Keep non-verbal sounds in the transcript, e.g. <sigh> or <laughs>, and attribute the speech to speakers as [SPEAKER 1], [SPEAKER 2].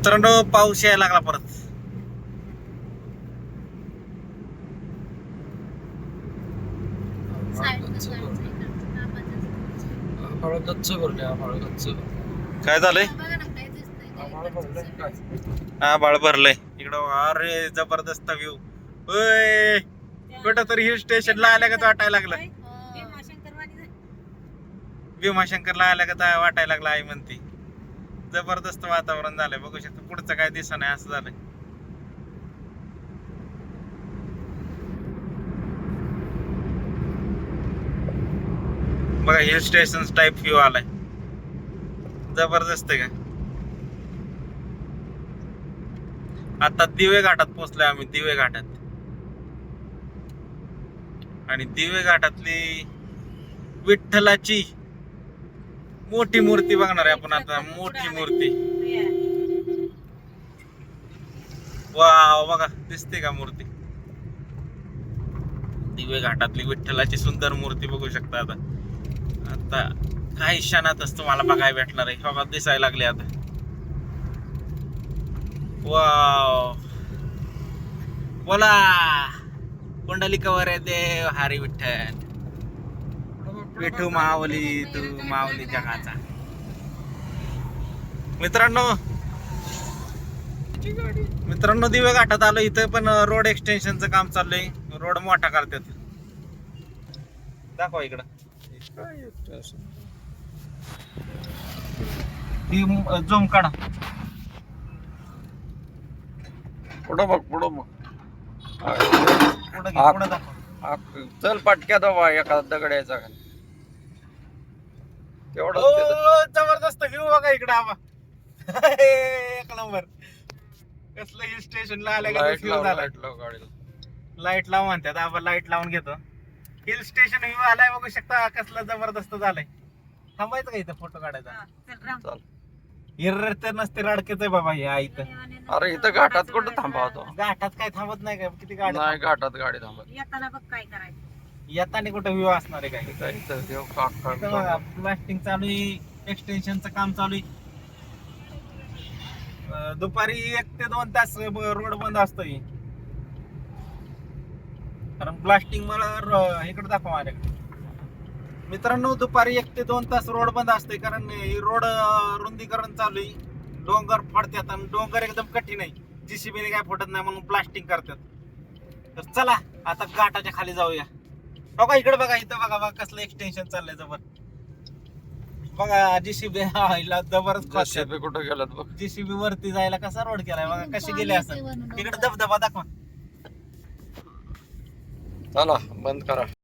[SPEAKER 1] मित्रांनो पाऊस यायला लागला परत. काय झालंय? हा बाळ भरलंय. इकडं अरे जबरदस्त व्ह्यू कुठं तरी हिल स्टेशनला आल्या का वाटायला लागलं. भीमाशंकरला आल्या का वाटायला लागलं आई म्हणते. जबरदस्त वातावरण झालंय. बघू शकतो पुढचं काय दिसत नाही असं झालंय. बघा हिल स्टेशन टाईप व्ह्यू आलाय. जबरदस्त आहे का? आता दिवे घाटात पोहोचलोय आम्ही दिवे घाटात. आणि दिवे घाटातली विठ्ठलाची मोठी मूर्ती बघणार आहे आपण आता मोठी मूर्ती. वाव बघा दिसते का मूर्ती? दिवे घाटातली विठ्ठलाची सुंदर मूर्ती बघू शकता आता. आता काही क्षणातच तुम्हाला बघायला भेटणार आहे. बघा दिसायला लागले आता. वाव. बोला. कुंडली कवर आहे देव हरी विठ्ठल. विठू माऊली तू माऊली जगाचा मित्रांनो मित्रांनो दिवे घाटात आलो इथं पण रोड एक्सटेन्शनचं काम चाललंय. रोड मोठा करतात दाखवा इकडं. ही झोम काढा.
[SPEAKER 2] पुढं बघ पुढं बघ.
[SPEAKER 1] पुढं घे, पुढं दाखवा.
[SPEAKER 2] चल पटक्यात बाबा एखादा दगड यायचा खाली तेवढं
[SPEAKER 1] जबरदस्त व्ह्यू बघा इकडे आबा. <laughs> एक नंबर. कसलं हिल स्टेशनला आल्या का
[SPEAKER 2] लाइट
[SPEAKER 1] व्ह्यू
[SPEAKER 2] लाव
[SPEAKER 1] झाला
[SPEAKER 2] लाइट लाव गाडीला.
[SPEAKER 1] लाइट लावून म्हणतात आबा लाइट लावून घेतो. हिल स्टेशन व्ह्यू आलाय बघू शकता कसलं जबरदस्त झालंय. थांबायचं का इथं फोटो काढायचा?
[SPEAKER 2] चल
[SPEAKER 1] हिर्र तर नसते रडकेच आहे बाबा हे आई इथं.
[SPEAKER 2] अरे इथं घाटात कुठं थांबवतो
[SPEAKER 1] घाटात काय थांबत नाही का? किती गाडी
[SPEAKER 2] नाही घाटात गाडी थांबत
[SPEAKER 3] येताना बघ काय करायचं.
[SPEAKER 1] येताना कुठं व्ह्यू असणार आहे काय? प्लास्टिंग चालू आहे एक्सटेन्शनचं काम चालू आहे. दुपारी एक ते दोन तास रोड बंद असतो. कारण प्लास्टिंग मला इकडे दाखवा माझ्याकडे. मित्रांनो दुपारी एक ते दोन तास रोड बंद असते कारण ही रोड रुंदीकरण चालू आहे. डोंगर फाडतात आणि डोंगर एकदम कठीण आहे. जीसीबीने काय फुटत नाही म्हणून प्लास्टिंग करतात. तर चला आता घाटाच्या खाली जाऊया. बघा इकडे बघा इथं बघा बघा कसलं एक्सटेन्शन चाललंय जबर. बघा जीसीबी हा जबरच
[SPEAKER 2] कुठं गेलात बघ?
[SPEAKER 1] जीसीबी वरती जायला कसा रोड केलाय बघा कसे गेले असं इकडे धबधबा दाखवा.
[SPEAKER 2] चला बंद करा.